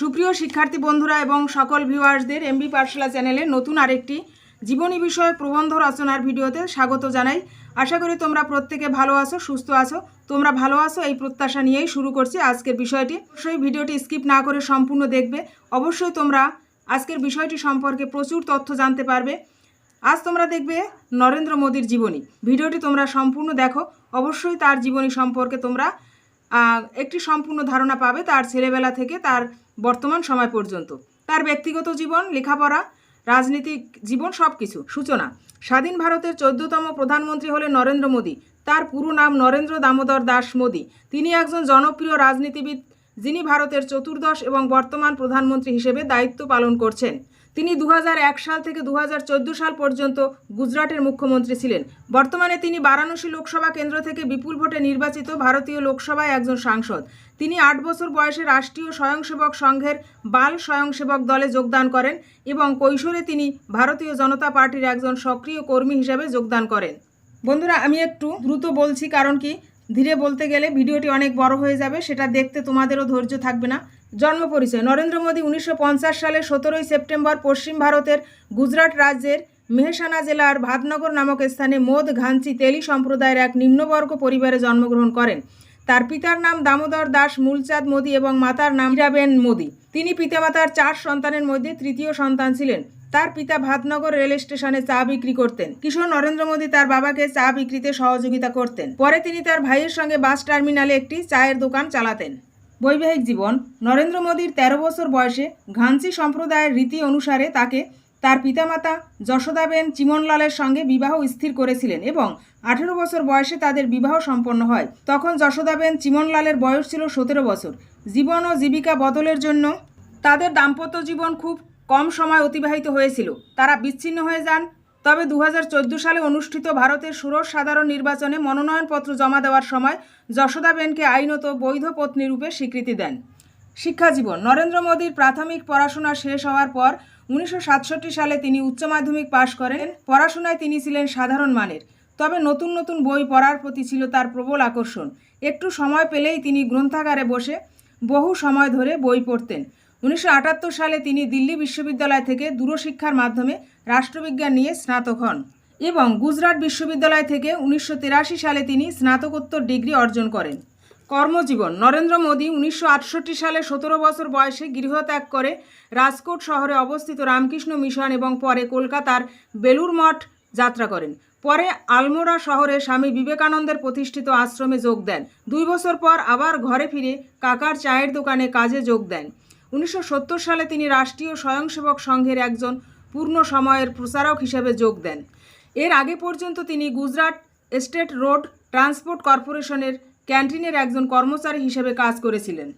সুপ্রিয় শিক্ষার্থী বন্ধুরা এবং সকল ভিউয়ার্সদের এমবি পাঠশালা চ্যানেলে নতুন আরেকটি জীবনী বিষয়ক প্রবন্ধ রচনার ভিডিওতে স্বাগত জানাই। আশা করি তোমরা প্রত্যেকে ভালো আছো, সুস্থ আছো। তোমরা ভালো আছো, এই প্রত্যাশা নিয়েই শুরু করছি আজকের বিষয়টি। অবশ্যই ভিডিওটি স্কিপ না করে সম্পূর্ণ দেখবে। অবশ্যই তোমরা আজকের বিষয়টি সম্পর্কে প্রচুর তথ্য জানতে পারবে। আজ তোমরা দেখবে নরেন্দ্র মোদীর জীবনী। ভিডিওটি তোমরা সম্পূর্ণ দেখো। অবশ্যই তার জীবনী সম্পর্কে তোমরা একটি সম্পূর্ণ ধারণা পাবে তার ছেলেবেলা থেকে তার বর্তমান সময় পর্যন্ত। তার ব্যক্তিগত জীবন, লেখাপড়া, রাজনীতিক জীবন সব কিছু সূচনা। স্বাধীন ভারতের চোদ্দতম প্রধানমন্ত্রী হলেন নরেন্দ্র মোদী। তার পুরো নাম নরেন্দ্র দামোদর দাস মোদী। তিনি একজন জনপ্রিয় রাজনীতিবিদ যিনি ভারতের চতুর্দশ এবং বর্তমান প্রধানমন্ত্রী হিসেবে দায়িত্ব পালন করছেন। তিনি দু হাজার এক সাল থেকে দু হাজার চোদ্দ সাল পর্যন্ত গুজরাটের মুখ্যমন্ত্রী ছিলেন। বর্তমানে তিনি বারাণসী লোকসভা কেন্দ্র থেকে বিপুল ভোটে নির্বাচিত ভারতীয় লোকসভায় একজন সাংসদ। তিনি আট বছর বয়সে রাষ্ট্রীয় স্বয়ংসেবক সংঘের বাল স্বয়ংসেবক দলে যোগদান করেন এবং কৈশোরে তিনি ভারতীয় জনতা পার্টির একজন সক্রিয় কর্মী হিসেবে যোগদান করেন। বন্ধুরা, আমি একটু দ্রুত বলছি, কারণ কি ধীরে বলতে গেলে ভিডিওটি অনেক বড় হয়ে যাবে, সেটা দেখতে তোমাদেরও ধৈর্য থাকবে না। জন্ম পরিচয়, নরেন্দ্র মোদী উনিশশো সালে সতেরোই সেপ্টেম্বর পশ্চিম ভারতের গুজরাট রাজ্যের মেহসানা জেলার ভাতনগর নামক স্থানে মোদ ঘাঞ্চি তেলি সম্প্রদায়ের এক নিম্নবর্গ পরিবারে জন্মগ্রহণ করেন। তার পিতার নাম দামোদর দাস, মূলচাঁদ মোদী এবং মাতার নাম হীরাবেন মোদী। তিনি পিতামাতার চার সন্তানের মধ্যে তৃতীয় সন্তান ছিলেন। তার পিতা ভাতনগর রেল স্টেশনে চা বিক্রি করতেন। কিশোর নরেন্দ্র মোদী তার বাবাকে চা বিক্রিতে সহযোগিতা করতেন। পরে তিনি তার ভাইয়ের সঙ্গে বাস টার্মিনালে একটি চায়ের দোকান চালাতেন। বৈবাহিক জীবন, নরেন্দ্র মোদীর ১৩ বছর বয়সে ঘাঞ্চি সম্প্রদায়ের রীতি অনুসারে তাকে তার পিতামাতা যশোদাবেন চিমনলালের সঙ্গে বিবাহ স্থির করেছিলেন এবং আঠেরো বছর বয়সে তাদের বিবাহ সম্পন্ন হয়। তখন যশোদাবেন চিমনলালের বয়স ছিল সতেরো বছর। জীবন ও জীবিকা বদলের জন্য তাদের দাম্পত্য জীবন খুব কম সময় অতিবাহিত হয়েছিল। তারা বিচ্ছিন্ন হয়ে যান। তবে দু হাজার চোদ্দ সালে অনুষ্ঠিত ভারতের ষোড়শ সাধারণ নির্বাচনে মনোনয়নপত্র জমা দেওয়ার সময় যশোদাবেনকে আইনত বৈধ পত্নী রূপে স্বীকৃতি দেন। শিক্ষাজীবন, নরেন্দ্র মোদীর প্রাথমিক পড়াশোনা শেষ হওয়ার পর উনিশশো সাতষট্টি সালে তিনি উচ্চ মাধ্যমিক পাশ করেন। পড়াশোনায় তিনি ছিলেন সাধারণ মানের। তবে নতুন নতুন বই পড়ার প্রতি ছিল তার প্রবল আকর্ষণ। একটু সময় পেলেই তিনি গ্রন্থাগারে বসে বহু সময় ধরে বই পড়তেন। উনিশশো আটাত্তর সালে তিনি দিল্লি বিশ্ববিদ্যালয় থেকে দূরশিক্ষার মাধ্যমে রাষ্ট্রবিজ্ঞান নিয়ে স্নাতক হন এবং গুজরাট বিশ্ববিদ্যালয় থেকে উনিশশো তিরাশি সালে তিনি স্নাতকোত্তর ডিগ্রি অর্জন করেন। কর্মজীবন, নরেন্দ্র মোদী উনিশশো আটষট্টি সালে সতেরো বছর বয়সে গৃহত্যাগ করে রাজকোট শহরে অবস্থিত রামকৃষ্ণ মিশন এবং পরে কলকাতার বেলুর মঠ যাত্রা করেন। পরে আলমোড়া শহরে স্বামী বিবেকানন্দের প্রতিষ্ঠিত আশ্রমে যোগ দেন। দুই বছর পর আবার ঘরে ফিরে কাকার চায়ের দোকানে কাজে যোগ দেন। উনিশশো সত্তর সালে তিনি রাষ্ট্রীয় স্বয়ংসেবক সংঘের একজন পূর্ণ সময়ের প্রচারক হিসেবে যোগ দেন। এর আগে পর্যন্ত তিনি গুজরাট স্টেট রোড ট্রান্সপোর্ট কর্পোরেশনের ক্যান্টিনের একজন কর্মচারী হিসেবে কাজ করেছিলেন।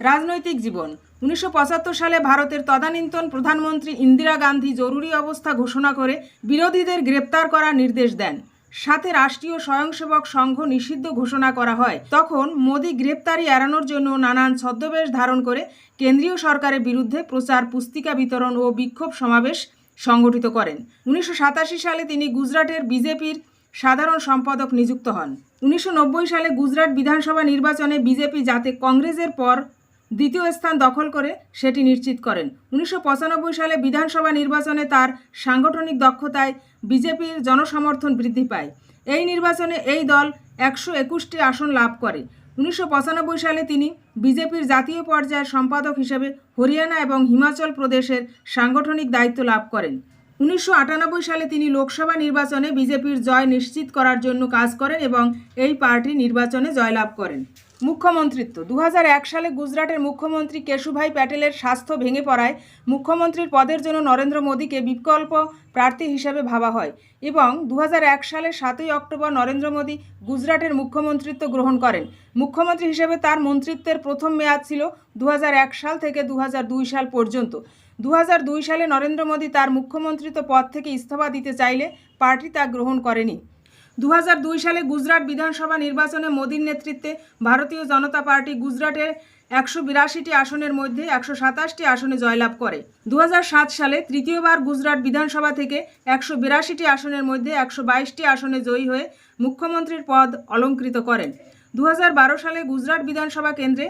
রাজনৈতিক জীবন। উনিশশো পঁচাত্তর সালে ভারতের তদানীন্তন প্রধানমন্ত্রী ইন্দিরা গান্ধী জরুরি অবস্থা ঘোষণা করে বিরোধীদের গ্রেপ্তার করার নির্দেশ দেন। সাথে রাষ্ট্রীয় স্বয়ংসেবক সংঘ নিষিদ্ধ ঘোষণা করা হয়। তখন মোদী গ্রেপ্তারি এড়ানোর জন্য নানান ছদ্মবেশ ধারণ করে কেন্দ্রীয় সরকারের বিরুদ্ধে প্রচার, পুস্তিকা বিতরণ ও বিক্ষোভ সমাবেশ সংগঠিত করেন। উনিশশো সাতাশি সালে তিনি গুজরাটের বিজেপির সাধারণ সম্পাদক নিযুক্ত হন। উনিশশো নব্বই সালে গুজরাট বিধানসভা নির্বাচনে বিজেপি যাতে কংগ্রেসের পর দ্বিতীয় স্থান দখল করে সেটি নিশ্চিত করেন। উনিশশো পঁচানব্বই সালে বিধানসভা নির্বাচনে তার সাংগঠনিক দক্ষতায় বিজেপির জনসমর্থন বৃদ্ধি পায়। এই নির্বাচনে এই দল একশো একুশটি আসন লাভ করে। উনিশশো পঁচানব্বই সালে তিনি বিজেপির জাতীয় পর্যায়ের সম্পাদক হিসেবে হরিয়ানা এবং হিমাচল প্রদেশের সাংগঠনিক দায়িত্ব লাভ করেন। উনিশশো আটানব্বই সালে তিনি লোকসভা নির্বাচনে বিজেপির জয় নিশ্চিত করার জন্য কাজ করেন এবং এই পার্টি নির্বাচনে জয়লাভ করেন। মুখ্যমন্ত্রিত্ব। দু হাজার এক সালে গুজরাটের মুখ্যমন্ত্রী কেশুভাই প্যাটেলের স্বাস্থ্য ভেঙে পড়ায় মুখ্যমন্ত্রীর পদের জন্য নরেন্দ্র মোদীকে বিকল্প প্রার্থী হিসেবে ভাবা হয় এবং দু হাজার এক সালের সাতই অক্টোবর নরেন্দ্র মোদী গুজরাটের মুখ্যমন্ত্রিত্ব গ্রহণ করেন। মুখ্যমন্ত্রী হিসেবে তার মন্ত্রিত্বের প্রথম মেয়াদ ছিল দু হাজার এক সাল থেকে দু হাজার দুই সাল পর্যন্ত। দু হাজার দুই সালে নরেন্দ্র মোদী তার মুখ্যমন্ত্রিত্ব পদ থেকে ইস্তফা দিতে চাইলে পার্টি তা গ্রহণ করেনি। দু হাজার দুই সালে গুজরাট বিধানসভা নির্বাচনে মোদীর নেতৃত্বে ভারতীয় জনতা পার্টি গুজরাটের একশো বিরাশিটি আসনের মধ্যে একশো সাতাশটি আসনে জয়লাভ করে। দু হাজার সাত সালে তৃতীয়বার গুজরাট বিধানসভা থেকে একশো বিরাশিটি আসনের মধ্যে একশো বাইশটি আসনে জয়ী হয়ে মুখ্যমন্ত্রীর পদ অলঙ্কৃত করেন। দু হাজার বারো সালে গুজরাট বিধানসভা কেন্দ্রে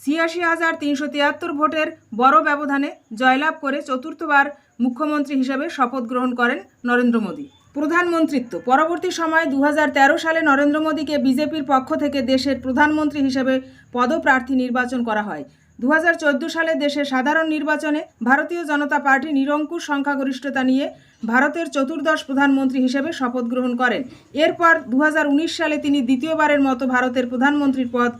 ছিয়াশি হাজার তিনশো তিয়াত্তর ভোটের বড় ব্যবধানে জয়লাভ করে চতুর্থবার মুখ্যমন্ত্রী হিসেবে শপথ গ্রহণ করেন নরেন্দ্র মোদী। প্রধানমন্ত্রিত্ব। পরবর্তী সময়ে দু হাজার তেরো সালে নরেন্দ্র মোদীকে বিজেপির পক্ষ থেকে দেশের প্রধানমন্ত্রী হিসেবে পদপ্রার্থী নির্বাচন করা হয়। দু হাজার চোদ্দ সালে দেশের সাধারণ নির্বাচনে ভারতীয় জনতা পার্টি নিরঙ্কুশ সংখ্যাগরিষ্ঠতা নিয়ে ভারতের চতুর্দশ প্রধানমন্ত্রী হিসেবে শপথ গ্রহণ করেন। এরপর দু হাজার উনিশ সালে তিনি দ্বিতীয়বারের মতো ভারতের প্রধানমন্ত্রীর পদ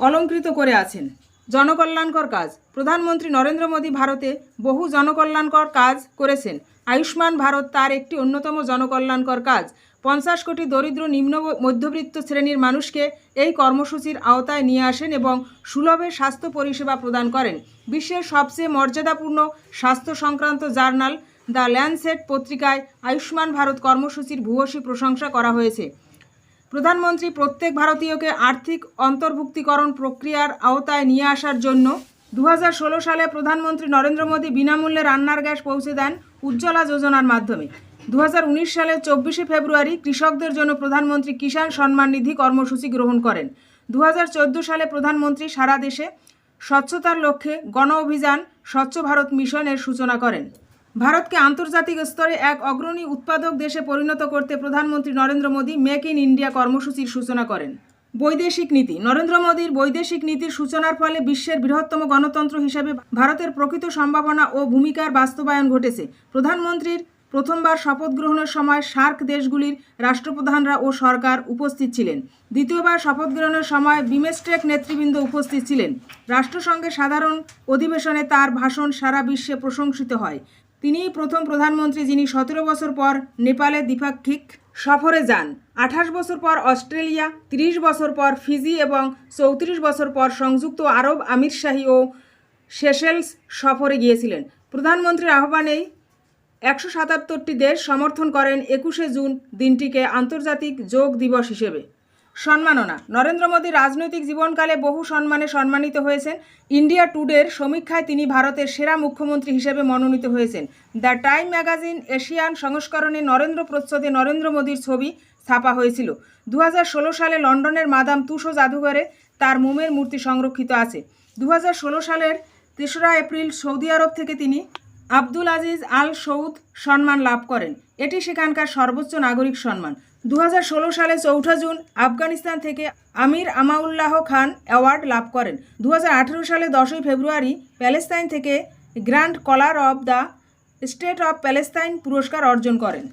অলঙ্কৃত করে আছেন। জনকল্যাণকর কাজ। প্রধানমন্ত্রী নরেন্দ্র মোদী ভারতে বহু জনকল্যাণকর কাজ করেছেন। আয়ুষ্মান ভারত তার একটি অন্যতম জনকল্যাণকর কাজ। পঞ্চাশ কোটি দরিদ্র নিম্ন মধ্যবিত্ত শ্রেণির মানুষকে এই কর্মসূচির আওতায় নিয়ে আসেন এবং সুলভে স্বাস্থ্য পরিষেবা প্রদান করেন। বিশ্বের সবচেয়ে মর্যাদাপূর্ণ স্বাস্থ্য সংক্রান্ত জার্নাল দ্য ল্যান্ডসেট পত্রিকায় আয়ুষ্মান ভারত কর্মসূচির ভূয়সী প্রশংসা করা হয়েছে। প্রধানমন্ত্রী প্রত্যেক ভারতীয়কে আর্থিক অন্তর্ভুক্তিকরণ প্রক্রিয়ার আওতায় নিয়ে আসার জন্য দু হাজার ষোলো সালে প্রধানমন্ত্রী নরেন্দ্র মোদী বিনামূল্যে রান্নার গ্যাস পৌঁছে দেন উজ্জ্বলা যোজনার মাধ্যমে। দু সালের চব্বিশে ফেব্রুয়ারি কৃষকদের জন্য প্রধানমন্ত্রী কিষাণ সম্মান নিধি কর্মসূচি গ্রহণ করেন। দু হাজার চোদ্দ সালে প্রধানমন্ত্রী সারা দেশে স্বচ্ছতার লক্ষ্যে গণ অভিযান, স্বচ্ছ ভারত মিশনের সূচনা করেন। ভারতকে আন্তর্জাতিক স্তরে এক অগ্রণী উৎপাদক দেশে পরিণত করতে প্রধানমন্ত্রী Narendra Modi make in India কর্মসূচির সূচনা করেন। বৈদেশিক নীতি। নরেন্দ্র মোদীর বৈদেশিক নীতির সূচনার ফলে বিশ্বের বৃহত্তম গণতন্ত্র হিসেবে ভারতের প্রকৃত সম্ভাবনা ও ভূমিকার বাস্তবায়ন ঘটেছে। প্রধানমন্ত্রীর প্রথমবার শপথ গ্রহণের সময় সার্ক দেশগুলির রাষ্ট্রপ্রধানরা ও সরকার উপস্থিত ছিলেন। দ্বিতীয়বার শপথ গ্রহণের সময় বিমেস্টেক নেতৃবৃন্দ উপস্থিত ছিলেন। রাষ্ট্রসংঘের সাধারণ অধিবেশনে তার ভাষণ সারা বিশ্বে প্রশংসিত হয়। তিনিই প্রথম প্রধানমন্ত্রী যিনি সতেরো বছর পর নেপালে দ্বিপাক্ষিক সফরে যান। আঠাশ বছর পর অস্ট্রেলিয়া, তিরিশ বছর পর ফিজি এবং চৌত্রিশ বছর পর সংযুক্ত আরব আমিরশাহী ও সেশেলস সফরে গিয়েছিলেন। প্রধানমন্ত্রীর আহ্বানে একশো সাতাত্তরটি দেশ সমর্থন করেন একুশে জুন দিনটিকে আন্তর্জাতিক যোগ দিবস হিসেবে। সম্মাননা। নরেন্দ্র মোদী রাজনৈতিক জীবনকালে বহু সম্মানে সম্মানিত হয়েছেন। ইন্ডিয়া টুডের সমীক্ষায় তিনি ভারতের সেরা মুখ্যমন্ত্রী হিসেবে মনোনীত হয়েছেন। দ্য টাইম ম্যাগাজিন এশিয়ান সংস্করণে নরেন্দ্র প্রচ্ছদে নরেন্দ্র মোদীর ছবি ছাপা হয়েছিল। দু হাজার ষোলো সালে লন্ডনের মাদাম তুষো জাদুঘরে তার মোমের মূর্তি সংরক্ষিত আছে। দু হাজার ষোলো সালের তেসরা এপ্রিল সৌদি আরব থেকে তিনি আব্দুল আজিজ আল সৌদ সম্মান লাভ করেন। এটি সেখানকার সর্বোচ্চ নাগরিক সম্মান। দু হাজার ষোলো সালে চৌঠা জুন আফগানিস্তান থেকে আমির আমাউল্লাহ খান অ্যাওয়ার্ড লাভ করেন। দু হাজার আঠেরো সালে দশই ফেব্রুয়ারি প্যালেস্তাইন থেকে grand collar of the state of Palestine পুরস্কার অর্জন করেন।